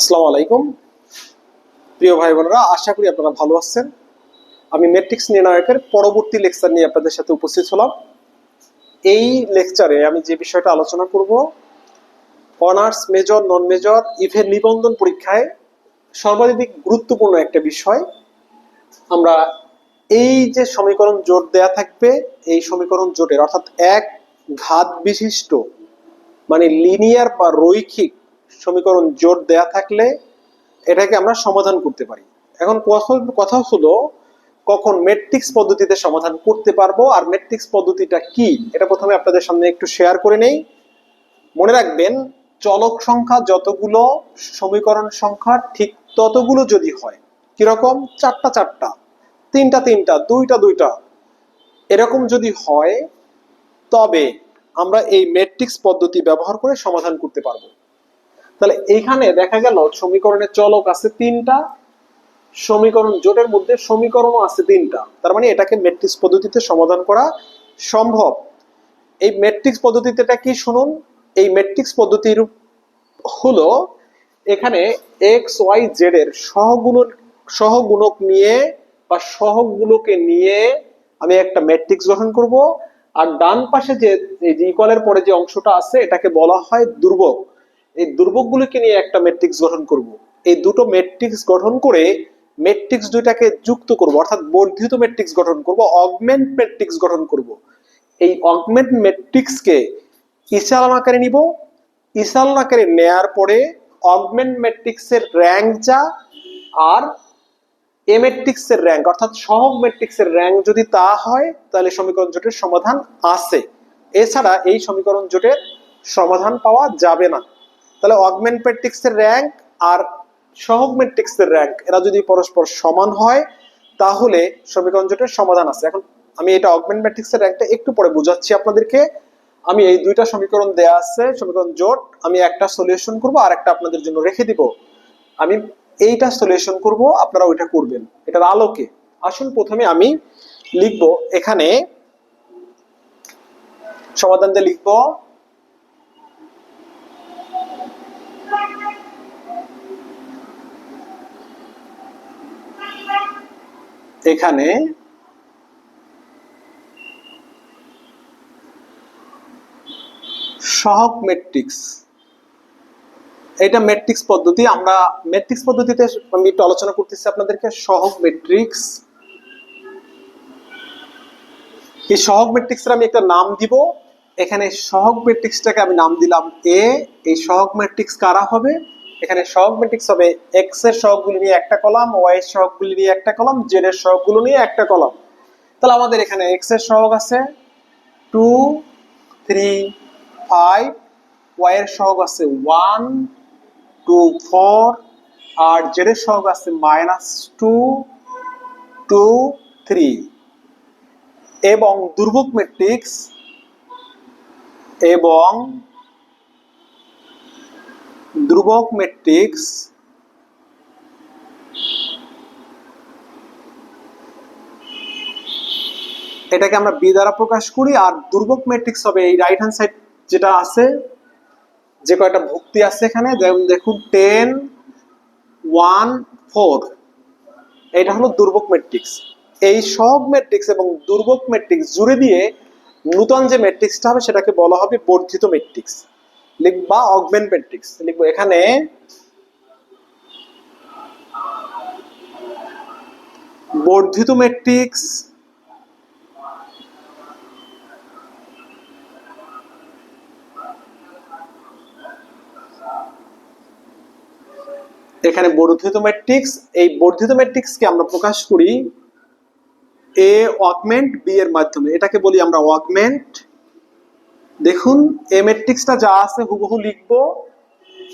আসসালামু আলাইকুম। প্রিয় ভাই বোনেরা, আশা করি আপনারা ভালো আছেন। আমি মেট্রিক্স নির্ণায়কের পরবর্তী লেকচার নিয়ে আপনাদের সাথে উপস্থিত হলাম। এই লেকচারে আমি যে বিষয়টা আলোচনা করব, honours major, non major, even নিবন্ধন পরীক্ষায় সর্বাধিক গুরুত্বপূর্ণ একটা বিষয়। আমরা এই যে সমীকরণ জোট দেয়া থাকবে, এই সমীকরণ জোটের অর্থাৎ এক ঘাত বিশিষ্ট মানে লিনিয়ার বা রৈখিক সমীকরণ জোট দেয়া থাকলে এটাকে আমরা সমাধান করতে পারি। এখন কথা- হলো কখন ম্যাট্রিক্স পদ্ধতিতে সমাধান করতে পারব আর ম্যাট্রিক্স পদ্ধতিটা কি, এটা প্রথমে আপনাদের সামনে একটু শেয়ার করে নেই। মনে রাখবেন, চলক সংখ্যা যতগুলো, সমীকরণ সংখ্যা ঠিক ততগুলো যদি হয়, কীরকম? চারটা চারটা, তিনটা তিনটা, দুইটা দুইটা। এরকম যদি হয়, তবে আমরা এই ম্যাট্রিক্স পদ্ধতি ব্যবহার করে সমাধান করতে পারব। তাহলে এখানে দেখা গেল সমীকরণের চলক আছে তিনটা, সমীকরণ জোটের মধ্যে সমীকরণও আছে তিনটা। তার মানে এটাকে ম্যাট্রিক্স পদ্ধতিতে সমাধান করা সম্ভব। এই ম্যাট্রিক্স পদ্ধতিটা কি শুনুন? এই ম্যাট্রিক্স পদ্ধতির হলো এখানে এক্স ওয়াই জেড এর সহগুণক সহগুণক নিয়ে বা সহগগুলোকে নিয়ে আমি একটা ম্যাট্রিক্স গঠন করব। আর ডান পাশে যে, এই যে ইকুয়ালের পরে যে অংশটা আছে, এটাকে বলা হয় দুর্বক এই দুর্বকগুলোকে নিয়ে একটা ম্যাট্রিক্স গঠন করব। এই দুটো ম্যাট্রিক্স গঠন করে ম্যাট্রিক্স দুইটাকে যুক্ত করব, অর্থাৎ বর্ধিত ম্যাট্রিক্স গঠন করব অগমেন্ট ম্যাট্রিক্স গঠন করব। এই অগমেন্ট ম্যাট্রিক্সকে ইসালন আকারে নিব। ইসালন আকারে নেয়ার পরে অগমেন্ট ম্যাট্রিক্সের র্যাঙ্ক যা আর এ ম্যাট্রিক্সের র্যাঙ্ক অর্থাৎ সহগ ম্যাট্রিক্সের র্যাঙ্ক যদি তা হয়, তাহলে সমীকরণ জোটের সমাধান আছে। এছাড়া এই সমীকরণ জোটের সমাধান পাওয়া যাবে না। তাহলে অগমেন্ট ম্যাট্রিক্সের র্যাঙ্ক আর সহগ ম্যাট্রিক্সের র্যাঙ্ক এরা যদি পরস্পর সমান হয়, তাহলে সমীকরণ জোটের সমাধান আছে। এখন আমি এটা অগমেন্ট ম্যাট্রিক্সের র্যাঙ্কটা একটু পরে বুঝাচ্ছি আপনাদেরকে। আমি এই দুইটা সমীকরণ দেয়া আছে, সমীকরণ জোট, আমি একটা সলিউশন করব, আর একটা আপনাদের জন্য রেখে দিব। আমি এইটা সলিউশন করব, আপনারা ওইটা করবেন। এটার আলোকে। আসুন প্রথমে আমি লিখব এখানে, সমাধান দিয়ে লিখব এখানে সহক ম্যাট্রিক্স এটা ম্যাট্রিক্স পদ্ধতি, আমরা ম্যাট্রিক্স পদ্ধতিতে আমি একটু আলোচনা করতেছি আপনাদেরকে। সহক ম্যাট্রিক্স এই সহক ম্যাট্রিক্সের আমি একটা নাম দিব। এখানে সহক ম্যাট্রিক্সটাকে আমি নাম দিলাম এ এই সহক ম্যাট্রিক্স কারা হবে? এখানে সহগ ম্যাট্রিক্স হবে এক্সের সহগগুলি নিয়ে একটা কলাম ওয়াই এর সহগগুলি নিয়ে একটা কলাম জেড এর সহগগুলো নিয়ে একটা কলাম। তাহলে আমাদের এখানে এক্সের সহগ আছে টু থ্রি ফাইভ ওয়াই এর সহগ আছে ওয়ান টু ফোর আর জেড এর সহগ আছে মাইনাস টু টু থ্রি এবং দুর্ভোগ ম্যাট্রিক্স এবং ধ্রুবক ম্যাট্রিক্স এটাকে আমরা বি দ্বারা প্রকাশ করি আর দুর্বক ম্যাট্রিক্স হবে এই রাইট হ্যান্ড সাইড যেটা আছে, যে কয়টা ভুক্তি আছে এখানে, যেমন দেখুন টেন ওয়ান ফোর এটা হলো দুর্বক ম্যাট্রিক্স এই সব ম্যাট্রিক্স এবং দুর্বক ম্যাট্রিক্স জুড়ে দিয়ে নূতন যে ম্যাট্রিক্সটা হবে, সেটাকে বলা হবে বর্ধিত ম্যাট্রিক্স লিখবা অগমেন্ট ম্যাট্রিক্স লিখব এখানে বর্ধিত ম্যাট্রিক্স এখানে বর্ধিত ম্যাট্রিক্স এই বর্ধিত ম্যাট্রিক্সকে আমরা প্রকাশ করি এ অগমেন্ট বি এর মাধ্যমে। এটাকে বলি আমরা অগমেন্ট দেখুন এ ম্যাট্রিক্সটা যা আছে হুবহু লিখব।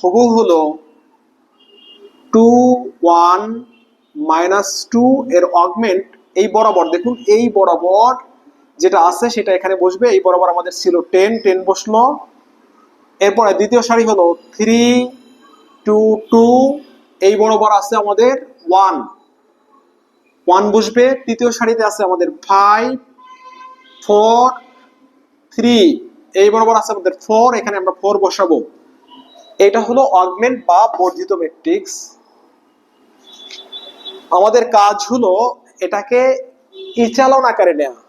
হুবহু হলো টু ওয়ান মাইনাস টু এর অগমেন্ট এই বরাবর। দেখুন, এই বরাবর যেটা আছে সেটা এখানে বসবে। এই বরাবর আমাদের ছিল টেন টেন বসল। এরপরে দ্বিতীয় সারি হলো থ্রি টু টু এই বরাবর আছে আমাদের ওয়ান ওয়ান বসবে। তৃতীয় সারিতে আছে আমাদের ফাইভ ফোর থ্রি এই বরাবর আছে আমাদের ফোর এখানে আমরা ফোর বসাবো। এটা হলো অগমেন্ট বা বর্ধিত ম্যাট্রিক্স আমাদের কাজ হলো এটাকে ইচালন আকারে নেওয়া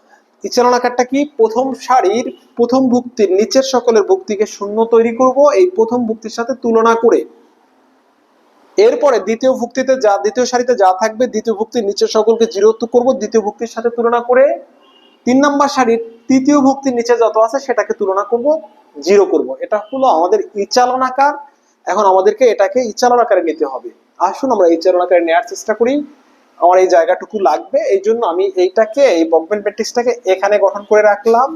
ইচালন আকারটা কি? প্রথম সারির প্রথম ভুক্তির নিচের সকলের ভুক্তিকে শূন্য তৈরি করব, এই প্রথম ভুক্তির সাথে তুলনা করে। এরপরে দ্বিতীয় ভুক্তিতে যা, দ্বিতীয় সারিতে যা থাকবে, দ্বিতীয় ভুক্তির নিচের সকলকে জিরো করব, দ্বিতীয় ভুক্তির সাথে তুলনা করে। তিন নাম্বার সারির তৃতীয় ভক্তির নিচে যত আছে সেটাকে তুলনা করব জিরো করব। এটা হলো আমাদের ইচালন আকার এখন আমাদেরকে এটাকে ইচালন আকারে নিতে হবে। আসুন আমরা ইচালন আকারে নেওয়ার চেষ্টা করি। আমার এই জায়গাটুকু লাগবে, এই জন্য আমি এইটাকে, এই বগমেন্ট ম্যাট্রিক্সটাকে এখানে গঠন করে রাখলাম।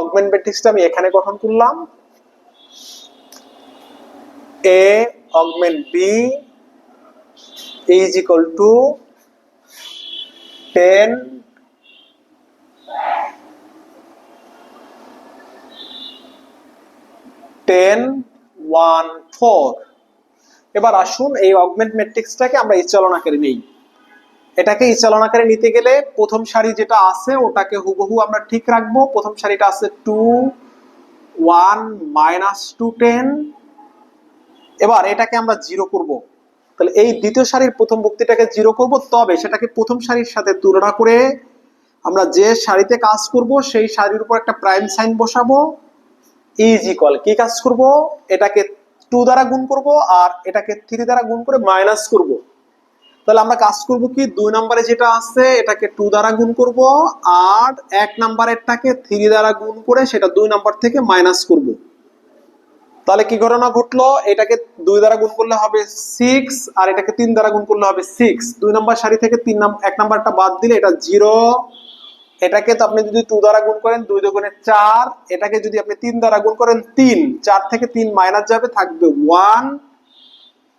অগমেন্ট ম্যাট্রিক্সটা আমি এখানে গঠন করলাম। A augment B is equal to 10 10 1 4 এবার আসুন এই অগমেন্ট ম্যাট্রিক্সটাকে আমরা ইচালন আকারে নেই। এটাকে ইচালন আকারে নিতে গেলে প্রথম সারি যেটা আছে ওটাকে হুবহু আমরা ঠিক রাখব। প্রথম সারিটা আছে two one minus two ten এবার এটাকে আমরা জিরো করব। তাহলে এই দ্বিতীয় সারির প্রথম বক্তিটাকে জিরো করব। তবে সেটাকে প্রথম সারির সাথে তুলনা করে আমরা যে সারিতে কাজ করব, সেই সারির উপর একটা প্রাইম সাইন বসাবো। ইজ ইকুয়াল কি কাজ করব? এটাকে টু দ্বারা গুণ করব আর এটাকে থ্রি দ্বারা গুণ করে মাইনাস করব। তাহলে আমরা কাজ করব কি? দুই নম্বরে যেটা আছে, এটাকে টু দ্বারা গুণ করব আর এক নাম্বারেরটাকে থ্রি দ্বারা গুণ করে সেটা দুই নাম্বার থেকে মাইনাস করব। তাহলে কি ঘটনা ঘটলো? এটাকে দুই দ্বারা গুণ করলে হবে সিক্স আর এটাকে তিন দ্বারা গুণ করলে হবে সিক্স দুই নাম্বার সারি থেকে তিন এক নাম্বারটা বাদ দিলে এটা জিরো এটাকে তো আপনি যদি টু দ্বারা গুণ করেন, দুই দুগুণে চার, এটাকে যদি আপনি তিন দ্বারা গুণ করেন, তিন। চার থেকে তিন মাইনাস যাবে, থাকবে ওয়ান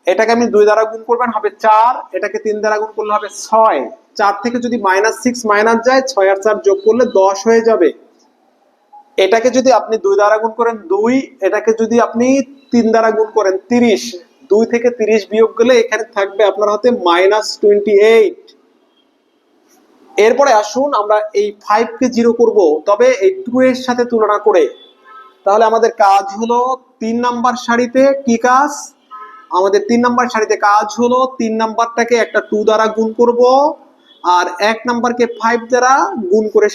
এটাকে আপনি দুই দ্বারা গুণ করবেন, হবে চার। এটাকে তিন দ্বারা গুণ করলে হবে ছয়। চার থেকে যদি মাইনাস সিক্স মাইনাস যায়, ছয় আর চার যোগ করলে দশ হয়ে যাবে। এটাকে যদি আপনি দুই দ্বারা গুণ করেন, দুই। এটাকে যদি আপনি তিন দ্বারা গুণ করেন, তিরিশ। দুই থেকে তিরিশ বিয়োগ গেলে এখানে থাকবে আপনার হাতে মাইনাস টোয়েন্টি এইট এরপরে আসুন আমরা এই ফাইভ কে জিরো করব। তবে এই টু এর সাথে তুলনা করে। তাহলে আমাদের কাজ হলো তিন নাম্বার শাড়িতে কি কাজ? আমাদের তিন নাম্বার শাড়িতে কাজ হলো তিন নাম্বারটাকে একটা টু দ্বারা গুণ করব, আর এক নাম্বারকে ফাইভ দ্বারা গুণ করে